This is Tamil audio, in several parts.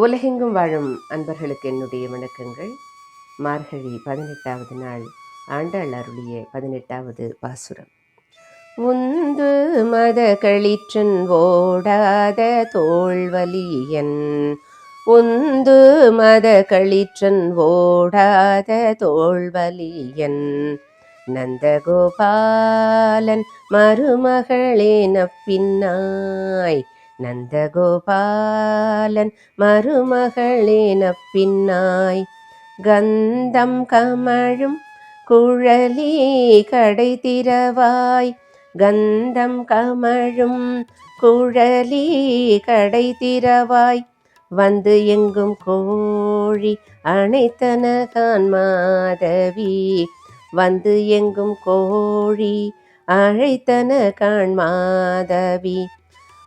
உலகெங்கும் வாழும் அன்பர்களுக்கு என்னுடைய வணக்கங்கள். மார்கழி பதினெட்டாவது நாள் ஆண்டாள் அருளிய பதினெட்டாவது பாசுரம். உந்து மத கழிற்றன் ஓடாத தோல்வலியன் உந்து மத கழிற்றன் ஓடாத தோல்வலியன் நந்தகோபாலன் மருமகளேன பின்னாய் நந்தகோபாலன் மருமகளின பின்னாய் கந்தம் கமழும் குழலி கடை திறவாய். கந்தம் கமழும் குழலி கடை திறவாய். வந்து எங்கும் கோழி அணைத்தனகான் மாதவி. வந்து எங்கும் கோழி அழைத்தன காண் மாதவி.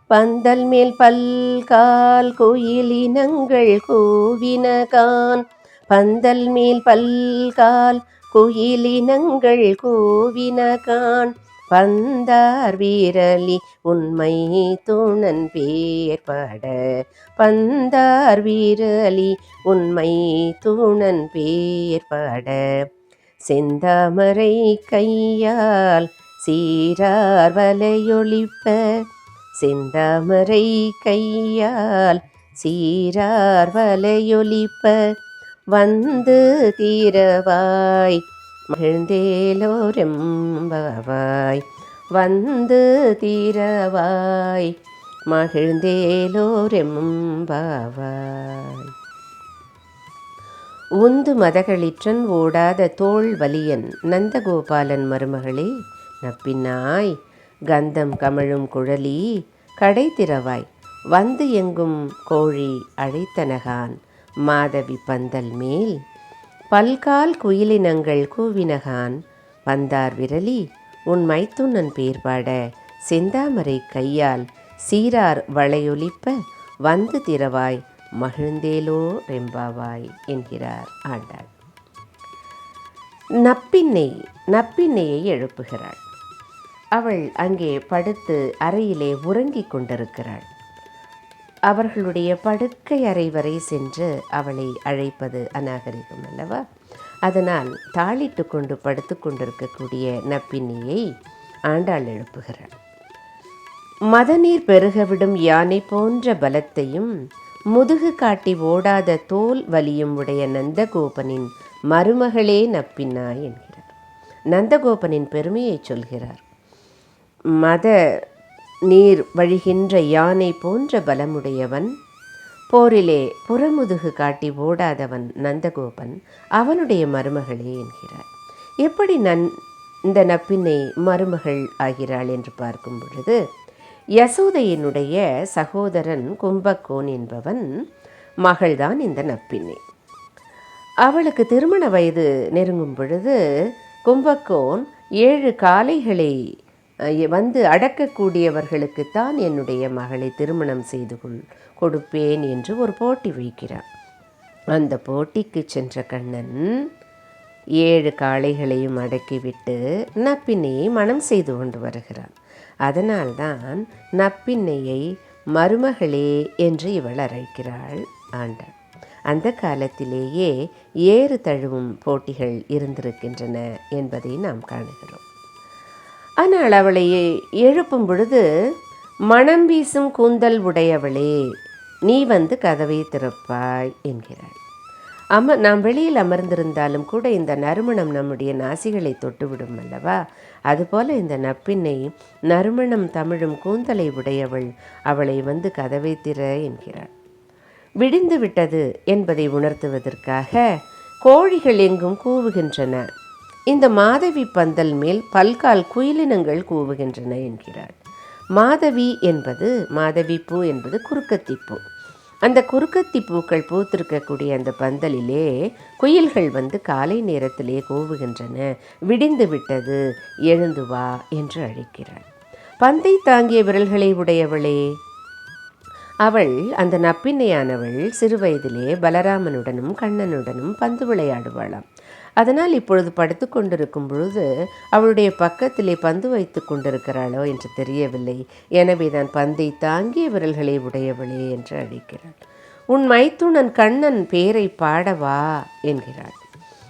பந்தல் மேல் பல்கால் குயிலினங்கள் கூவினகான் பந்தல் மேல் பல்கால் குயிலினங்கள் கூவினகான் பந்தார் வீரலி உண்மை துணன் பேர்பட. பந்தார் வீரலி உண்மை துணன் பேர்பட. செந்தாமரை கையால் சீரார் வலையொழிப்ப செந்தாமரை கையால் சீரார் வலையொலிப்ப வந்து தீரவாய். மகிழ்ந்தேலோரெம்பவாய் வந்து தீரவாய். மகிழ்ந்தேலோரெம்பவாய். உந்து மதகளிற்றன் ஓடாத தோல் வலியன் நந்தகோபாலன் மருமகளே நப்பினாய் கந்தம் கமழும் குழலி கடை திறவாய். வந்து எங்கும் கோழி அழைத்தனகான். மாதவி பந்தல் மேல் பல்கால் குயிலினங்கள் கூவினகான். வந்தார் விரலி உன் மைத்துண்ணன் பேர்பாட செந்தாமரை கையால் சீரார் வளையொலிப்ப வந்து திறவாய் மகிழ்ந்தேலோ ரெம்பாவாய் என்கிறார் ஆண்டாள். நப்பின்னை நப்பின்னையை எழுப்புகிறாள். அவள் அங்கே படுத்து அறையிலே உறங்கிக் கொண்டிருக்கிறாள். அவர்களுடைய படுக்கை அறை வரை சென்று அவளை அழைப்பது அநாகரிகம் அல்லவா? அதனால் தாளிட்டு கொண்டு படுத்து கொண்டிருக்கக்கூடிய நப்பினியை ஆண்டாள் எழுப்புகிறாள். மதநீர் பெருகவிடும் யானை போன்ற பலத்தையும் முதுகு காட்டி ஓடாத தோல் வலியும் உடைய நந்தகோபனின் மருமகளே நப்பினா என்கிறார். நந்தகோபனின் பெருமையை சொல்கிறார். மத நீர் வழிகின்ற யானை போன்ற பலமுடையவன் போரிலே புறமுதுகு காட்டி ஓடாதவன் நந்தகோபன் அவனுடைய மருமகளே என்கிறார். எப்படி நன் இந்த நப்பினை மருமகள் ஆகிறாள் என்று பார்க்கும் பொழுது யசோதையினுடைய சகோதரன் கும்பகோன் என்பவன் மகள்தான் இந்த நப்பினை. அவளுக்கு திருமண வயது நெருங்கும் பொழுது கும்பகோன் ஏழு காளைகளை வந்து அடக்கக்கூடியவர்களுக்குத்தான் என்னுடைய மகளை திருமணம் செய்து கொள் கொடுப்பேன் என்று ஒரு போட்டி வைக்கிறான் அந்த போட்டிக்கு சென்ற கண்ணன் ஏழு காளைகளையும் அடக்கிவிட்டு நப்பின்னையை மனம் செய்து கொண்டு வருகிறான் அதனால்தான் நப்பின்னையை மருமகளே என்று இவள் அழைக்கிறாள் ஆண்டாள். அந்த காலத்திலேயே ஏறு தழுவும் போட்டிகள் இருந்திருக்கின்றன என்பதை நாம் காணுகிறோம். ஆனால் அவளை எழுப்பும் பொழுது மனம் வீசும் கூந்தல் உடையவளே நீ வந்து கதவை திறப்பாய் என்கிறாள். அம நாம் வெளியில் அமர்ந்திருந்தாலும் கூட இந்த நறுமணம் நம்முடைய நாசிகளை தொட்டுவிடும் அல்லவா? அதுபோல இந்த நப்பினை நறுமணம் தமிழும் கூந்தலை உடையவள் அவளை வந்து கதவை திற என்கிறாள். விடிந்து விட்டது என்பதை உணர்த்துவதற்காக கோழிகள் எங்கும் கூவுகின்றன. இந்த மாதவி பந்தல் மேல் பல்கால் குயிலினங்கள் கூவுகின்றன என்கிறாள். மாதவி என்பது மாதவி பூ என்பது குறுக்கத்திப்பூ அந்த குறுக்கத்தி பூக்கள் பூத்திருக்கக்கூடிய அந்த பந்தலிலே குயில்கள் வந்து காலை நேரத்திலே கூவுகின்றன. விடிந்து விட்டது எழுந்து வா என்று அழைக்கிறாள். பந்தை தாங்கிய விரல்களை உடையவளே. அவள் அந்த நப்பின்னையானவள் சிறுவயதிலே பலராமனுடனும் கண்ணனுடனும் பந்து விளையாடுவாளாம். அதனால் இப்பொழுது படுத்து கொண்டிருக்கும் பொழுது அவளுடைய பக்கத்திலே பந்து வைத்து கொண்டிருக்கிறாளோ என்று தெரியவில்லை. எனவே தான் பந்தை தாங்கிய விரல்களை உடையவளே என்று அழைக்கிறாள். உன் மைத்துனன் கண்ணன் பேரை பாடவா? என்கிறாள்.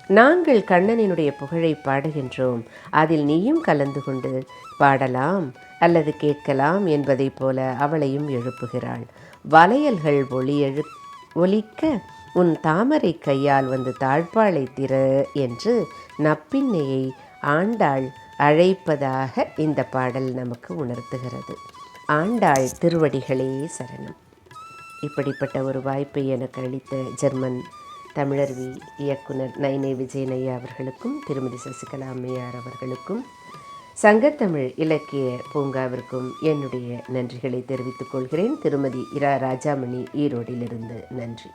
நாங்கள் கண்ணனினுடைய புகழை பாடுகின்றோம். அதில் நீயும் கலந்து கொண்டு பாடலாம் அல்லது கேட்கலாம் என்பதைப் போல அவளையும் எழுப்புகிறாள். வளையல்கள் ஒளி எழு ஒலிக்க உன் தாமரை கையால் வந்து தாழ்பாளை திற என்று நப்பின்னையை ஆண்டாள் அழைப்பதாக இந்த பாடல் நமக்கு உணர்த்துகிறது. ஆண்டாள் திருவடிகளே சரணம். இப்படிப்பட்ட ஒரு வாய்ப்பை எனக்கு அளித்த ஜெர்மன் தமிழர்வி இயக்குனர் நைனை விஜயனையா அவர்களுக்கும் திருமதி சசிகலா அம்மையார் அவர்களுக்கும் சங்கத்தமிழ் இலக்கிய பூங்காவிற்கும் என்னுடைய நன்றிகளை தெரிவித்துக் கொள்கிறேன். திருமதி இரா ராஜாமணி ஈரோடிலிருந்து நன்றி.